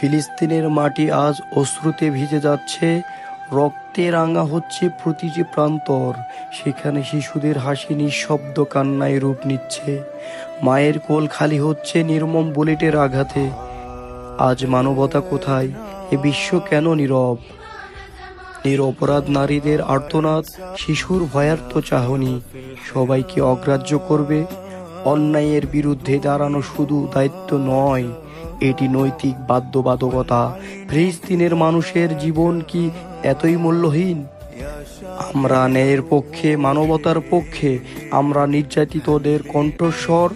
ফিলিস্তিনের মাটি আজ অশ্রুতে ভিজে যাচ্ছে, রক্তে রাঙা হচ্ছে প্রতিটি প্রান্তর। সেখানে শিশুদের হাসি নিঃশব্দ কান্নায় রূপ নিচ্ছে। মায়ের কোল খালি হচ্ছে নির্মম বুলেটের আঘাতে। আজ মানবতা কোথায়? এ বিশ্ব কেন নীরব? নিরপরাধ নারীদের আর্তনাদ, শিশুর ভয়ার্ত চাহনি। সবাইকে অগ্রাহ্য করবে? অন্যায়ের বিরুদ্ধে দাঁড়ানো শুধু দায়িত্ব নয় এটি নৈতিক বাধ্যবাধকতা। ফিলিস্তিনের মানুষের জীবন কি এতই মূল্যহীন? আমরা ন্যায়ের পক্ষে, মানবতার পক্ষে, আমরা নির্যাতিতদের কণ্ঠস্বর,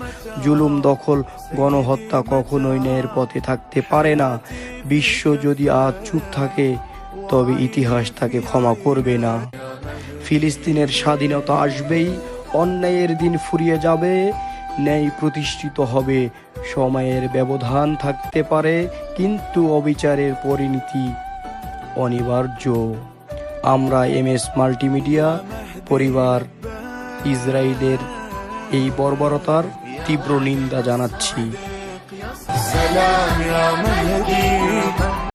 জুলুম, দখল, গণহত্যা কখনোই ন্যায়ের পথে থাকতে পারে না। বিশ্ব যদি আজ চুপ থাকে, তবে ইতিহাস তাকে ক্ষমা করবে না। ফিলিস্তিনের স্বাধীনতা আসবেই, অন্যায়ের দিন ফুরিয়ে যাবে ন্যায় প্রতিষ্ঠিত হবে। সময়ের ব্যবধান থাকতে পারে, কিন্তু অবিচারের পরিণতি অনিবার্য। আমরা এম এস মাল্টিমিডিয়া, পরিবার ইসরায়েলের এই বর্বরতার তীব্র নিন্দা জানাচ্ছি।